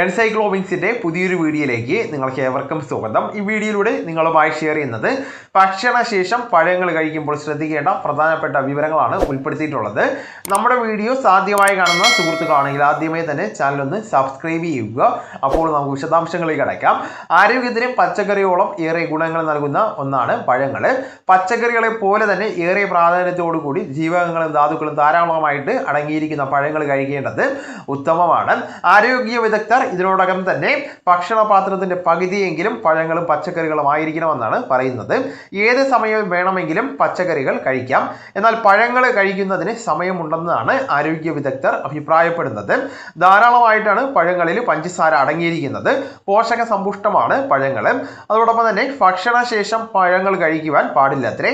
എൻസൈക്ലോമിക്സിന്റെ പുതിയൊരു വീഡിയോയിലേക്ക് നിങ്ങൾക്ക് ഏവർക്കും സ്വാഗതം. ഈ വീഡിയോയിലൂടെ നിങ്ങളുമായി ഷെയർ ചെയ്യുന്നത് ഭക്ഷണശേഷം പഴങ്ങൾ കഴിക്കുമ്പോൾ ശ്രദ്ധിക്കേണ്ട പ്രധാനപ്പെട്ട വിവരങ്ങളാണ് ഉൾപ്പെടുത്തിയിട്ടുള്ളത്. നമ്മുടെ വീഡിയോ സാധ്യമായി കാണുന്ന സുഹൃത്തുക്കളാണെങ്കിൽ ആദ്യമേ തന്നെ ചാനൽ ഒന്ന് സബ്സ്ക്രൈബ് ചെയ്യുക. അപ്പോൾ നമുക്ക് വിശദാംശങ്ങളിലേക്ക് കടക്കാം. ആരോഗ്യത്തിന് പച്ചക്കറിയോളം ഏറെ ഗുണങ്ങൾ നൽകുന്ന ഒന്നാണ് പഴങ്ങൾ. പച്ചക്കറികളെ പോലെ തന്നെ ഏറെ പ്രാധാന്യത്തോടു കൂടി ജീവകങ്ങളും ധാതുക്കളും ധാരാളമായിട്ട് അടങ്ങിയിരിക്കുന്ന പഴങ്ങൾ കഴിക്കേണ്ടത് ഉത്തമമാണ്. ആരോഗ്യ വിദഗ്ധർ ഇതിനോടകം തന്നെ ഭക്ഷണപാത്രത്തിന്റെ പകുതിയെങ്കിലും പഴങ്ങളും പച്ചക്കറികളും ആയിരിക്കണമെന്നാണ് പറയുന്നത്. ഏത് സമയവും വേണമെങ്കിലും പച്ചക്കറികൾ കഴിക്കാം. എന്നാൽ പഴങ്ങൾ കഴിക്കുന്നതിന് സമയമുണ്ടെന്നാണ് ആരോഗ്യ വിദഗ്ധർ അഭിപ്രായപ്പെടുന്നത്. ധാരാളമായിട്ടാണ് പഴങ്ങളിൽ പഞ്ചസാര അടങ്ങിയിരിക്കുന്നത്. പോഷക സമ്പുഷ്ടമാണ് പഴങ്ങൾ. അതോടൊപ്പം തന്നെ ഭക്ഷണശേഷം പഴങ്ങൾ കഴിക്കുവാൻ പാടില്ലത്രേ.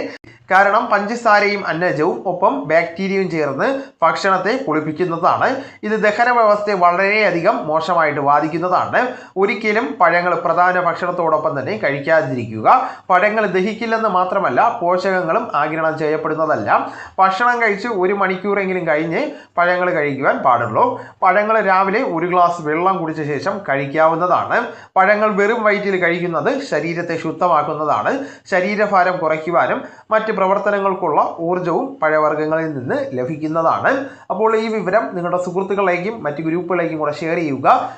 കാരണം പഞ്ചസാരയും അന്നജവും ഒപ്പം ബാക്ടീരിയയും ചേർന്ന് ഭക്ഷണത്തെ കുളിപ്പിക്കുന്നതാണ് ഇത് ദഹന വ്യവസ്ഥയെ വളരെയധികം മോശമായിട്ട് ബാധിക്കുന്നതാണ് ഒരിക്കലും പഴങ്ങൾ പ്രധാന ഭക്ഷണത്തോടൊപ്പം തന്നെ കഴിക്കാതിരിക്കുക. പഴങ്ങൾ ദഹിക്കില്ലെന്ന് മാത്രമല്ല പോഷകങ്ങളും ആഗിരണം ചെയ്യപ്പെടുന്നതല്ല. ഭക്ഷണം കഴിച്ച് ഒരു മണിക്കൂറെങ്കിലും കഴിഞ്ഞ് പഴങ്ങൾ കഴിക്കുവാൻ പാടുള്ളൂ. പഴങ്ങൾ രാവിലെ ഒരു ഗ്ലാസ് വെള്ളം കുടിച്ച ശേഷം കഴിക്കാവുന്നതാണ്. പഴങ്ങൾ വെറും വയറ്റിൽ കഴിക്കുന്നത് ശരീരത്തെ ശുദ്ധമാക്കുന്നതാണ്. ശരീരഭാരം കുറയ്ക്കുവാനും മറ്റ് പ്രവർത്തനങ്ങൾക്കുള്ള ഊർജവും പഴവർഗങ്ങളിൽ നിന്ന് ലഭിക്കുന്നതാണ്. അപ്പോൾ ഈ വിവരം നിങ്ങളുടെ സുഹൃത്തുക്കളിലേക്കും മറ്റ് ഗ്രൂപ്പുകളിലേക്കും കൂടെ ഷെയർ ചെയ്യുക.